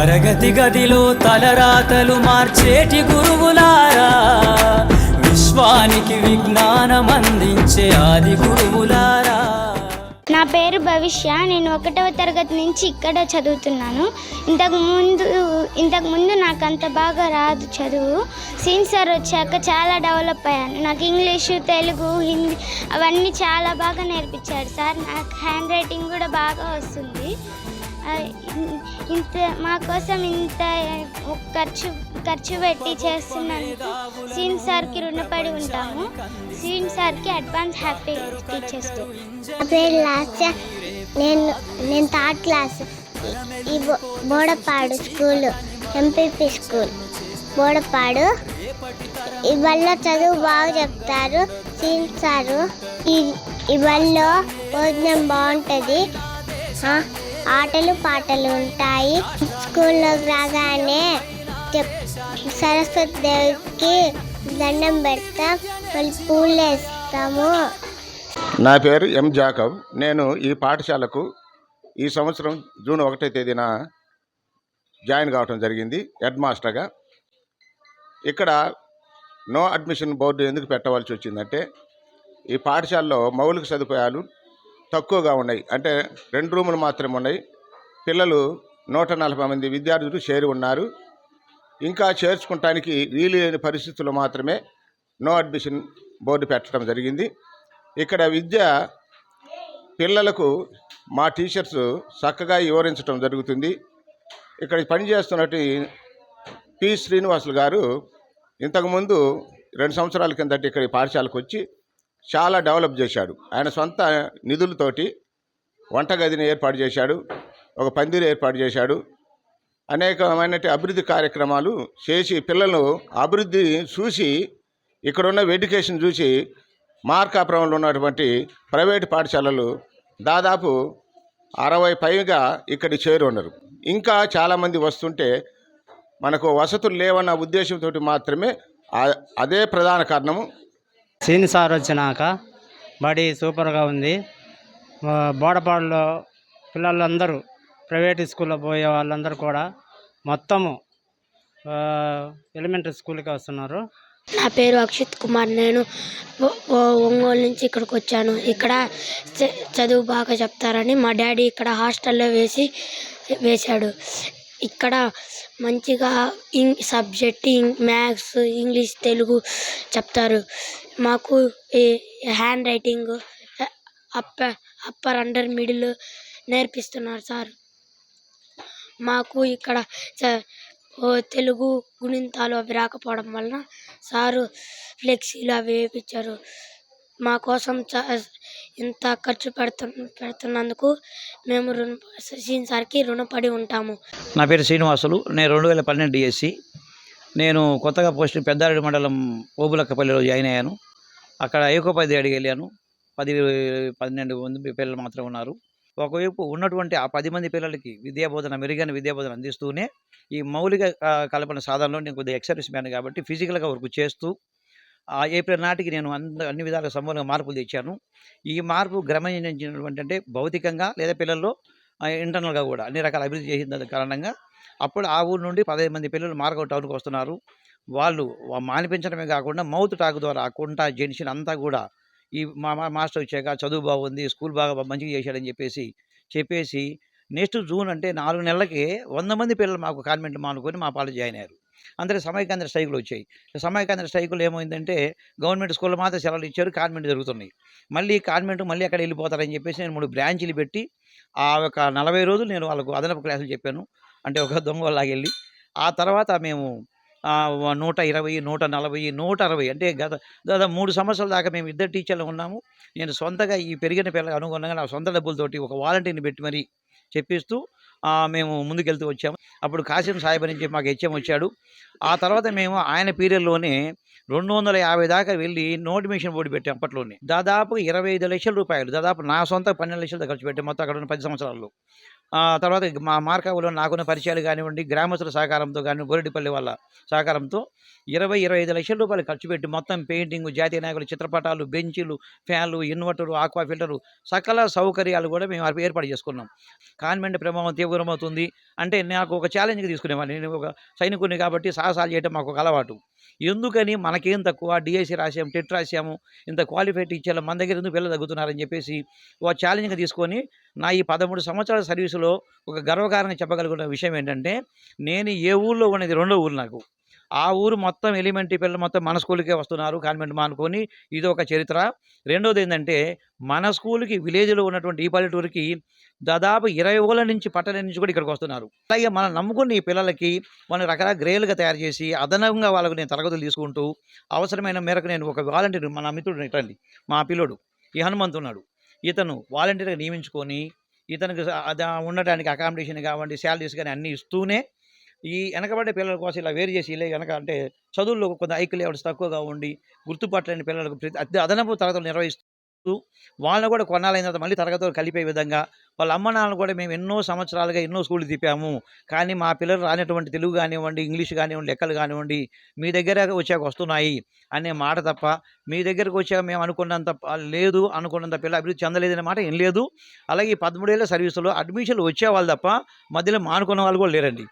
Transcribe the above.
తరగతి గదిలో తలరాతలు మార్చేటి గురువులారా. విశ్వానికి విజ్ఞానం అందించే ఆది గురువులారా. నా పేరు భవిష్య నేను ఒకటవ తరగతి నుంచి ఇక్కడ చదువుతున్నాను. ఇంతకుముందు ఇంతకుముందు నాకు అంత బాగా రాదు చదువు. సీన్ సార్ వచ్చాక చాలా డెవలప్ అయ్యాను. నాకు ఇంగ్లీషు తెలుగు హిందీ అవన్నీ చాలా బాగా నేర్పించాడు సార్. నాకు హ్యాండ్ రైటింగ్ కూడా బాగా వస్తుంది. ఇంత మా కోసం ఇంత ఖర్చు ఖర్చు పెట్టి చేస్తున్నందుకు సీన్ సార్కి రుణపడి ఉంటాము. సీన్ సార్కి అడ్వాన్స్ హ్యాపీ టీచర్స్ డే. నా పేరు లాస్య నేను నేను థర్డ్ క్లాస్. ఈ Bodapadu school MPP school. Bodapadu. ఇవాళ చదువు బాగా చెప్తారు సీన్ సారు. ఈ- భోజనం బాగుంటుంది. ఆటలు పాటలు ఉంటాయి. స్కూల్లోకి రాగానే సరస్వతి దేవికి దండం పెడతాం మళ్ళీ పూలు వేస్తాము నా పేరు ఎం జాకబ్. నేను ఈ పాఠశాలకు ఈ సంవత్సరం జూన్ ఒకటో తేదీన జాయిన్ కావటం జరిగింది హెడ్ మాస్టర్గా. ఇక్కడ నో అడ్మిషన్ బోర్డు ఎందుకు పెట్టవలసి వచ్చిందంటే ఈ పాఠశాలలో మౌలిక సదుపాయాలు తక్కువగా ఉన్నాయి. అంటే రెండు రూములు మాత్రమే ఉన్నాయి. పిల్లలు నూట నలభై మంది విద్యార్థులు చేరి ఉన్నారు. ఇంకా చేర్చుకోవటానికి వీలు లేని పరిస్థితుల్లో మాత్రమే నో అడ్మిషన్ బోర్డు పెట్టడం జరిగింది. ఇక్కడ విద్య పిల్లలకు మా టీచర్స్ చక్కగా వివరించడం జరుగుతుంది. ఇక్కడ పనిచేస్తున్నట్టు పి శ్రీనివాసులు గారు ఇంతకుముందు రెండు సంవత్సరాల కిందట ఇక్కడ పాఠశాలకు వచ్చి చాలా డెవలప్ చేశాడు. ఆయన సొంత నిధులతోటి వంటగదిని ఏర్పాటు చేశాడు ఒక పందిరి ఏర్పాటు చేశాడు. అనేకమైన అభివృద్ధి కార్యక్రమాలు చేసి పిల్లలు అభివృద్ధి చూసి ఇక్కడున్న ఎడ్యుకేషన్ చూసి మార్కాపురంలో ఉన్నటువంటి ప్రైవేటు పాఠశాలలు దాదాపు అరవై పైగా ఇక్కడ చేరు ఉన్నారు ఇంకా చాలామంది వస్తుంటే మనకు వసతులు లేవన్న ఉద్దేశంతో మాత్రమే అదే ప్రధాన కారణము. సీన్ సార్ వచ్చినాక బడి సూపర్గా ఉంది. బోడపాడులో పిల్లలందరూ ప్రైవేట్ స్కూల్లో పోయే వాళ్ళందరూ కూడా మొత్తము ఎలిమెంటరీ స్కూల్కి వస్తున్నారు. నా పేరు అక్షిత్ కుమార్. నేను ఒంగోలు నుంచి ఇక్కడికి వచ్చాను. ఇక్కడ చ- చదువు బాగా చెప్తారని మా డాడీ ఇక్కడ హాస్టల్లో వేసి వేశాడు. ఇక్కడ మంచిగా ఇంగ్ సబ్జెక్ట్ మ్యాథ్స్ ఇంగ్లీష్ తెలుగు చెప్తారు. మాకు ఈ handwriting upper upper under middle నేర్పిస్తున్నారు సార్. మాకు ఇక్కడ ఓ తెలుగు గుణింతాలు అవి రాకపోవడం వలన సారు ఫ్లెక్సీలు అవి వేయించారు. మా కోసం చ ఇంత ఖర్చు పెడుతు పెడుతున్నందుకు మేము రుణ సీన్ సార్కి రుణపడి ఉంటాము. నా పేరు శ్రీనివాసులు. నేను రెండు వేల పన్నెండు డిఎస్సి. నేను కొత్తగా పోస్ట్ పెద్దారెడ్డి మండలం ఓబులక్కపల్లిలో జాయిన్ అయ్యాను. అక్కడ ఏకోపాధ్యాయుడికి వెళ్ళాను. పది పన్నెండు మంది పిల్లలు మాత్రం ఉన్నారు. ఒకవైపు ఉన్నటువంటి ఆ పది మంది పిల్లలకి విద్యాబోధన మెరుగైన విద్యాబోధన అందిస్తూనే ఈ మౌలిక కలపన కల్పన సాధనలో నేను కొద్దిగా ఎక్సర్సైజ్ మ్యాన్ కాబట్టి ఫిజికల్గా వర్క్ చేస్తూ ఏప్రిల్ నాటికి నేను అంద అన్ని విధాలుగా సమూలంగా మార్పులు తెచ్చాను. ఈ మార్పు గమనించినటువంటి అంటే భౌతికంగా లేదా పిల్లల్లో ఇంటర్నల్గా కూడా అన్ని రకాల అభివృద్ధి చేసిన కారణంగా అప్పుడు ఆ ఊరు నుండి పదహైదు మంది పిల్లలు మార్గం టౌన్కి వస్తున్నారు. వాళ్ళు మానిపించడమే కాకుండా మౌత్ టాక్ ద్వారా కుంట జెన్షన్ అంతా కూడా ఈ మా మాస్టర్ వచ్చాక చదువు బాగుంది స్కూల్ బాగా మంచిగా చేశాడని చెప్పేసి చెప్పేసి నెక్స్ట్ జూన్ అంటే నాలుగు నెలలకి వంద మంది పిల్లలు మాకు కాన్వెంట్ మానుకొని మా పాలు జాయిన్ అయ్యారు. అందరి సమైకాంధ్ర స్ట్రైకులు వచ్చాయి. సమైకాంధ్ర స్ట్రైకులు ఏమైందంటే గవర్నమెంట్ స్కూల్లో మాత్రం సెలవులు ఇచ్చారు కాన్వెంట్ జరుగుతున్నాయి. మళ్ళీ కాన్వెంట్ మళ్ళీ అక్కడ వెళ్ళిపోతారని చెప్పేసి నేను మూడు బ్రాంచీలు పెట్టి ఆ ఒక నలభై రోజులు నేను వాళ్ళకు అదనపు క్లాసులు చెప్పాను. అంటే ఒక దొంగలాగా వెళ్ళి ఆ తర్వాత మేము నూట ఇరవై నూట నలభై నూట అరవై అంటే గత దాదాపు మూడు సంవత్సరాల దాకా మేము ఇద్దరు టీచర్లు ఉన్నాము. నేను సొంతగా ఈ పెరిగిన పిల్లలకు అనుగుణంగా నా సొంత డబ్బులతోటి ఒక వాలంటీర్ని పెట్టి మరీ చెప్పిస్తూ మేము ముందుకెళ్తూ వచ్చాము. అప్పుడు కాసిం సాహెబ్ నుంచి మాకు హెచ్ఎం వచ్చాడు. ఆ తర్వాత మేము ఆయన పీరియడ్లోనే రెండు వందల యాభై దాకా వెళ్ళి నోటిఫికేషన్ బోర్డు పెట్టాం అప్పట్లోనే. దాదాపు ఇరవై ఐదు లక్షల రూపాయలు దాదాపు నా సొంత పన్నెండు లక్షలు ఖర్చు పెట్టాం. మొత్తం అక్కడ ఉన్న పది సంవత్సరాల్లో. తర్వాత మా మార్కావులో నాకున్న పరిచయాలు కానివ్వండి గ్రామస్తుల సహకారంతో కానీ బోరెడ్డిపల్లి వాళ్ళ సహకారంతో ఇరవై ఇరవై ఐదు లక్షల రూపాయలు ఖర్చు పెట్టి మొత్తం పెయింటింగ్ జాతీయ నాయకులు చిత్రపటాలు బెంచీలు ఫ్యాన్లు ఇన్వర్టరు ఆక్వా ఫిల్టరు సకల సౌకర్యాలు కూడా మేము ఏర్పాటు చేసుకున్నాం. కాన్వెంట్ ప్రభావం తీవ్రమవుతుంది. అంటే నాకు ఒక ఛాలెంజ్గా తీసుకునేవాడిని. నేను ఒక సైనికుడిని కాబట్టి సాహసాలు చేయడం మాకు ఒక అలవాటు. ఎందుకని మనకేం తక్కువ? డిఎస్సి రాసాము టెట్ రాసాము ఇంత క్వాలిఫైడ్ టీచర్లు మన దగ్గర ఎందుకు పిల్లలు తగ్గుతున్నారని చెప్పేసి ఒక ఛాలెంజ్గా తీసుకొని నా ఈ పదమూడు సంవత్సరాల సర్వీసులో ఒక గర్వకారణం చెప్పగలుగుతున్న విషయం ఏంటంటే నేను ఏ ఊళ్ళో ఉన్నది రెండో ఊరు నాకు. ఆ ఊరు మొత్తం ఎలిమెంటరీ పిల్లలు మొత్తం మన స్కూల్కే వస్తున్నారు కాన్వెంట్ మానుకొని ఇది ఒక చరిత్ర. రెండోది ఏంటంటే మన స్కూల్కి విలేజ్లో ఉన్నటువంటి ఈ పల్లెటూరుకి దాదాపు ఇరవై ఊళ్ళ నుంచి పట్టణ నుంచి కూడా ఇక్కడికి వస్తున్నారు. అలాగే మనం నమ్ముకున్న ఈ పిల్లలకి మనం రకరకాల గ్రేలుగా తయారు చేసి అదనంగా వాళ్ళకు నేను తరగతులు తీసుకుంటూ అవసరమైన మేరకు నేను ఒక వాలంటీర్ మన మిత్రుడు ఇట్లాంటి మా పిల్లోడు ఈ హనుమంతున్నాడు ఇతను వాలంటీర్గా నియమించుకొని ఇతనికి ఉండటానికి అకామిడేషన్ కావండి శాలరీస్ కానీ అన్నీ ఇస్తూనే ఈ వెనకబడే పిల్లల కోసం ఇలా వేరు చేసి ఇలా వెనక అంటే చదువుల్లో కొంత ఐక్య ఎవరికి తక్కువగా ఉండి గుర్తుపట్టలేని పిల్లలకు ప్రతి అదనపు తరగతులు నిర్వహిస్తూ వాళ్ళని కూడా కొన్నాళ్ళైన తర్వాత మళ్ళీ తరగతులు కలిపే విధంగా వాళ్ళ అమ్మ నాన్నలు కూడా మేము ఎన్నో సంవత్సరాలుగా ఎన్నో స్కూళ్ళు తిప్పాము. కానీ మా పిల్లలు రానటువంటి తెలుగు కానివ్వండి ఇంగ్లీష్ కానివ్వండి లెక్కలు కానివ్వండి మీ దగ్గర వచ్చాక వస్తున్నాయి అనే మాట తప్ప మీ దగ్గరకు వచ్చాక మేము అనుకున్నంత లేదు అనుకున్నంత పిల్ల అభివృద్ధి చెందలేదనే మాట ఏం లేదు. అలాగే ఈ పదమూడేళ్ళ సర్వీసులో అడ్మిషన్లు వచ్చే వాళ్ళు తప్ప మధ్యలో మానుకున్న వాళ్ళు కూడా లేరండి.